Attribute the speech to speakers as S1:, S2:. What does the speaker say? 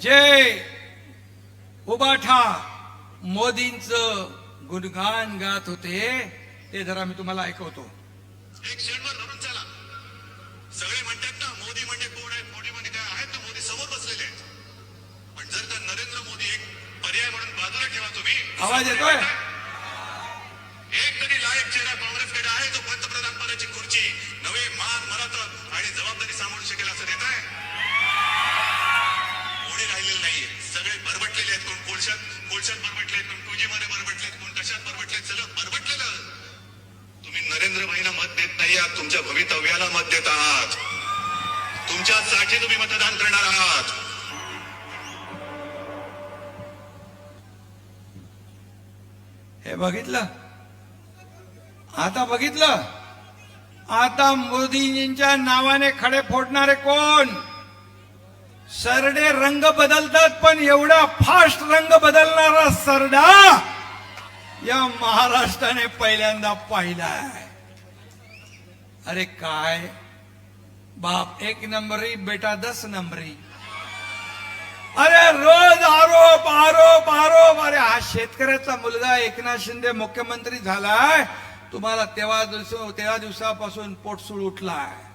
S1: जे उबाठा. मोदींचं गुणगान गात होते. ते जरा मी तुम्हाला ऐकवतो.
S2: एक क्षणभर धरून चला. सगळे म्हणतात ना मोदी म्हणजे कोण आहेत मोदी म्हणजे काय आहेत ना मोदी समोर बसलेले आहेत. पण जर का नरेंद्र मोदी एक पर्याय म्हणून बाजूला ठेवा तुम्ही
S1: आवाज येतोय?
S2: भाईंना मत देत नाही आहात तुमच्या भवितव्याला मत देत आहात तुमच्यासाठी तुम्ही मतदान करणार आहात.
S1: हे बघितलं? आता बघितलं? आता मोदीजींच्या नावाने खडे फोडणारे कोण? सरडे रंग बदलतात पण एवढा फास्ट रंग बदलणारा सरडा या महाराष्ट्राने पहिल्यांदा पाहिलाय. अरे काय? बाप एक नंबरी बेटा दस नंबरी. अरे रोज आरोप आरोप आरोप. अरे हा शेतकऱ्याचा मुलगा एकनाथ शिंदे मुख्यमंत्री झालाय. तुम्हाला तेव्हा दिवस तेव्हा दिवसापासून पोटसूळ उठलाय.